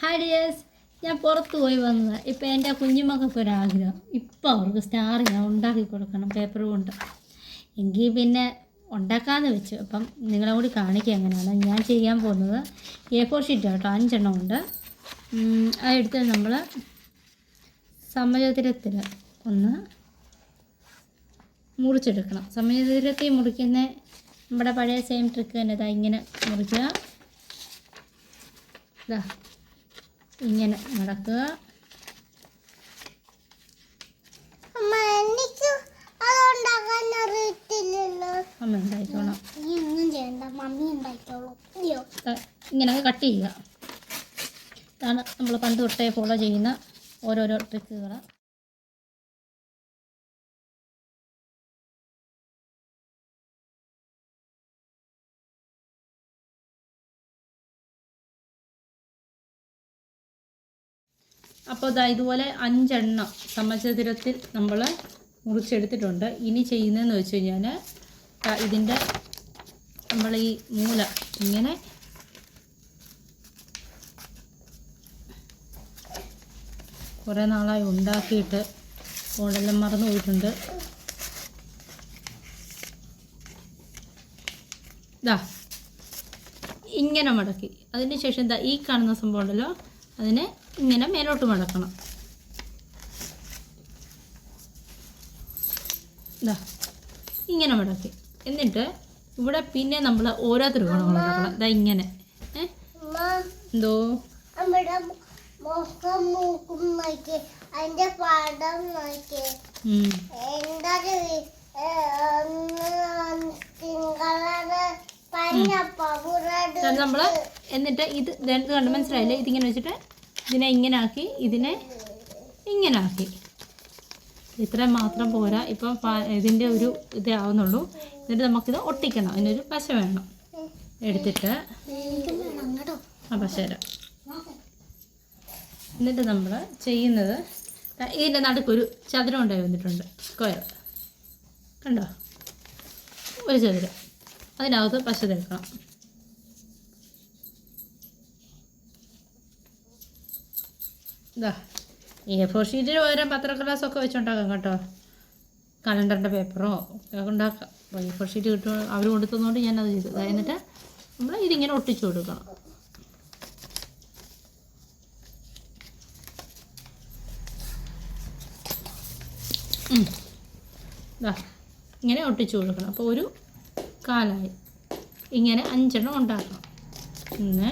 Hi dears ഞാൻ പുറത്ത് പോയി വന്നത്. ഇപ്പം എന്റെ കുഞ്ഞുമക്കൾക്ക് ഒരാഗ്രഹം. ഇപ്പം അവർക്ക് സ്റ്റാർ ഞാൻ ഉണ്ടാക്കി കൊടുക്കണം പേപ്പർ കൊണ്ട്. എങ്കിൽ പിന്നെ ഉണ്ടാക്കാമെന്ന് വെച്ചു. അപ്പം നിങ്ങളെ കൂടി കാണിക്കുക എങ്ങനെയാണ്. ഞാൻ ചെയ്യാൻ പോകുന്നത് എ ഫോർ ഷീറ്റ് കേട്ടോ. അഞ്ചെണ്ണം ഉണ്ട്. അതെടുത്ത് നമ്മൾ സമചതുരത്തിൽ ഒന്ന് മുറിച്ചെടുക്കണം. സമചതുരത്തിൽ മുറിക്കുന്ന നമ്മുടെ പഴയ സെയിം ട്രിക്ക് തന്നെ. ഇതാ ഇങ്ങനെ മുറിക്കുക. ഇതാ ഇങ്ങനെ നടക്കുക. അമ്മ എനിക്ക് അതുണ്ടാക്കാൻ അറിയത്തില്ലല്ലോ. അമ്മ ഉണ്ടായിക്കോണം നീ ഒന്നും ചെയ്യണ്ട മമ്മി ഉണ്ടായിക്കോളൂ ഇങ്ങനെ കട്ട് ചെയ്യുക. ഇതാണ് നമ്മൾ പണ്ട് തൊട്ടേ ഫോളോ ചെയ്യുന്ന ഓരോരോ ട്രിക്കുകൾ അപ്പോൾ ഇതാ ഇതുപോലെ അഞ്ചെണ്ണം സമചതുരത്തിൽ നമ്മൾ മുറിച്ചെടുത്തിട്ടുണ്ട്. ഇനി ചെയ്യുന്നതെന്ന് വെച്ച് കഴിഞ്ഞാൽ ഇതിന്റെ നമ്മൾ ഈ മൂല ഇങ്ങനെ കുറേ നാളായി ഉണ്ടാക്കിയിട്ട് ഓടെല്ലാം മറന്നു പോയിട്ടുണ്ട്. ഇതാ ഇങ്ങനെ മടക്കി. അതിന് ശേഷം ഇതാ ഈ കാണുന്ന സംഭവം ഉണ്ടല്ലോ. അതിനെ ഇങ്ങനെ മേലോട്ട് മടക്കണം. ഇതാ ഇങ്ങനെ മടക്കി. എന്നിട്ട് ഇവിടെ പിന്നെ നമ്മൾ ഓരോ ത്രികോണം മടക്കണം ഇതാ ഇങ്ങനെ. എന്തോ? അതിന്റെ നോക്കി. എന്താ നമ്മൾ എന്നിട്ട് ഇത് കണ്ട്? മനസ്സിലായില്ലേ? ഇതിങ്ങനെ വെച്ചിട്ട് ഇതിനെ ഇങ്ങനെ ആക്കി ഇതിനെ ഇങ്ങനെ ആക്കി ഇത്ര മാത്രം പോരാ. ഇപ്പം ഇതിന്റെ ഒരു ഇതേ ആവുന്നുള്ളൂ. എന്നിട്ട് നമുക്കിത് ഒട്ടിക്കണം. അതിനൊരു പശ വേണം. എടുത്തിട്ട് ആ പശ തരാം. എന്നിട്ട് നമ്മൾ ചെയ്യുന്നത് ഇതിന്റെ നടുക്കൊരു ചതുരം ഉണ്ടായി വന്നിട്ടുണ്ട്. സ്ക്വയർ. കണ്ടോ? ഒരു ചതുരം. അതിനകത്ത് പശ തേക്കണം. ഇതാ എ ഫോർ ഷീറ്റിന് പകരം ഗ്ലാസ്സൊക്കെ വെച്ചുണ്ടാക്കാം കേട്ടോ. കലണ്ടറിന്റെ പേപ്പറോ ഒക്കെ ഉണ്ടാക്കാം. എ ഫോർ ഷീറ്റ് കിട്ടും അവർ കൊടുത്തതുകൊണ്ട് അത് ചെയ്തു. എന്നിട്ട് നമ്മൾ ഇതിങ്ങനെ ഒട്ടിച്ചു കൊടുക്കണം. ഇങ്ങനെ ഒട്ടിച്ചു കൊടുക്കണം. അപ്പോൾ ഒരു കാലായി. ഇങ്ങനെ അഞ്ചെണ്ണം ഉണ്ടാക്കണം. ഒന്ന്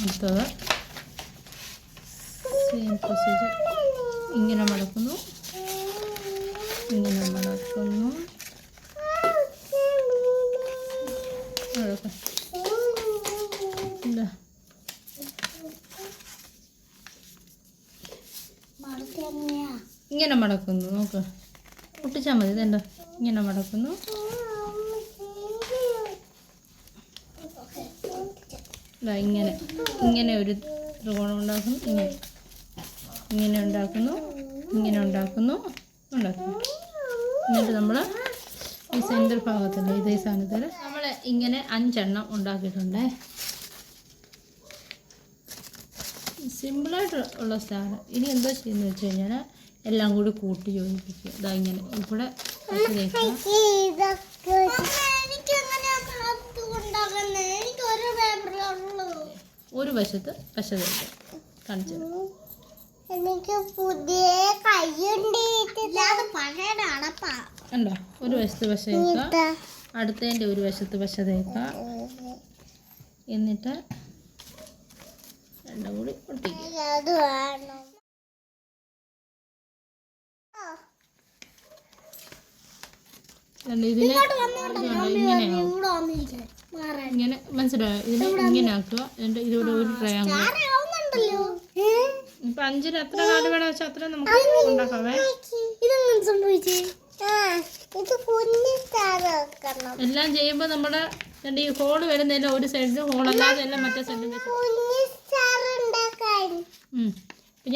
അടുത്തത്. സെയിം പ്രൊസീജിയർ ഇങ്ങനെ മടക്കുന്നു. ഇങ്ങനെ മടക്കുന്നു. ഇങ്ങനെ മടക്കുന്നു. നോക്ക്. ഒട്ടിച്ചാൽ മതി. ഇതെന്താ? ഇങ്ങനെ മടക്കുന്നു. ഇങ്ങനെ ഇങ്ങനെ ഒരു ത്രികോണം ഉണ്ടാക്കുന്നു ഇങ്ങനെ. ഇങ്ങനെ ഉണ്ടാക്കുന്നു ഇങ്ങനെ ഉണ്ടാക്കുന്നു ഉണ്ടാക്കുന്നു. എന്നിട്ട് നമ്മൾ ഈ സെന്റർ ഭാഗത്തുള്ള ഇതേ സാധനത്തിൽ നമ്മൾ ഇങ്ങനെ അഞ്ചെണ്ണം ഉണ്ടാക്കിയിട്ടുണ്ട്. സിമ്പിളായിട്ട് ഉള്ള സാധനം ഇനി എന്താ ചെയ്യുന്നത് വെച്ച് കഴിഞ്ഞാൽ എല്ലാം കൂടി കൂട്ടി യോജിപ്പിക്കുക. ഇതാ ഇങ്ങനെ. ഇവിടെ പശ തേക്കുക എനിക്കങ്ങനെ ഉണ്ടാക്കുന്നേ എനിക്ക് ഒരു പേപ്പറുള്ളൂ ഒരു വശത്ത് പശ കാണിച്ചത് എനിക്ക് പുതിയ കണ്ടോ? ഒരു വശത്ത് പശ അടുത്തതിന്റെ ഒരു വശത്ത് പശ തേക്കാം എന്നിട്ട് രണ്ടും കൂടി ഒട്ടിക്കും ഇതിനെ ഇങ്ങനെയാവും. ഇങ്ങനെ മനസ്സിലായോ? ഇതിനെ ഇങ്ങനെ ആക്കുക. എന്നിട്ട് ഇതോടെ ഒരു ട്രയാങ്കിൾ ഇപ്പം അഞ്ചിന് എത്ര കാർഡ് വേണം വെച്ചാൽ അത്രയും നമുക്ക് ഉണ്ടാക്കാവേ. എല്ലാം ചെയ്യുമ്പോൾ നമ്മുടെ ഈ ഹോൾ വരുന്നതിന്റെ ഒരു സൈഡിൽ ഹോൾ അല്ലാതെ എല്ലാം മറ്റേ സൈഡിൽ വെച്ചു.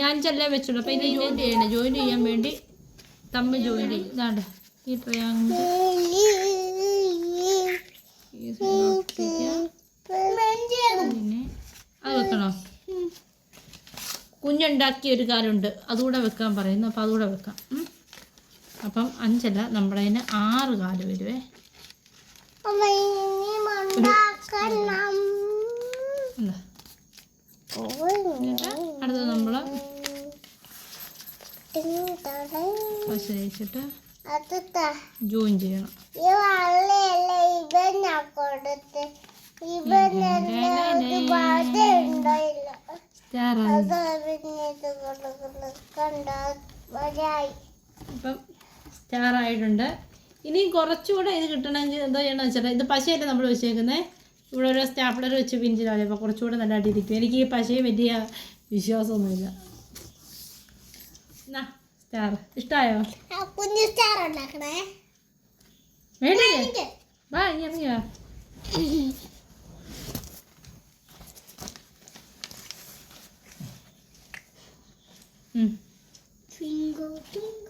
ഞാൻ ചെല്ലാം വെച്ചുള്ളൂ. അപ്പൊ ഇത് ജോയിന്റ് ചെയ്യണം. ജോയിന്റ് ചെയ്യാൻ വേണ്ടി തമ്മിൽ ജോയിന്റ് ചെയ്യും. ഈ ട്രയാങ്കിൾ ഈ വെക്കണോ? കുഞ്ഞുണ്ടാക്കിയ ഒരു കാലുണ്ട്. അതുകൂടെ വെക്കാൻ പറയുന്നു. അപ്പോൾ അതുകൂടെ വെക്കാം. അപ്പം അഞ്ചല്ല നമ്മുടെ അതിന് ആറ് കാൽ വരുവേ. എന്താ അടുത്തത് നമ്മൾ ജോയിൻ ചെയ്യണം ഈ വള്ളയല്ല ഇവനാ കൊടുത്ത് ഇവനല്ല ഒരു ബാധ ഉണ്ടായില്ല സ്റ്റാറായി അത് പിന്നെ ഇത് കൊടുക്കുന്നത് കണ്ട വരായി ഇപ്പം സ്റ്റാർ ആയിട്ടുണ്ട് ഇനി കുറച്ചുകൂടെ ഇത് കിട്ടണമെങ്കിൽ എന്താ ചെയ്യണമെന്ന് വെച്ചാൽ ഇത് പശയല്ലേ നമ്മൾ വെച്ചേക്കുന്നത് ഇവിടെ ഒരു സ്റ്റാപ്ലർ വെച്ച് പിഞ്ചിലാണ് അപ്പോൾ കുറച്ചുകൂടെ നല്ലതായിട്ട് ഇരിക്കും. എനിക്ക് ഈ പശയെ വലിയ വിശ്വാസമൊന്നുമില്ല. എന്നാ സ്റ്റാർ. ഇഷ്ടമായോ കുഞ്ഞു സ്റ്റാർ ഉണ്ടാക്കണേ. വേണ്ടേ? വാ ഇനി ഇറങ്ങിയോ Twinkle, twinkle,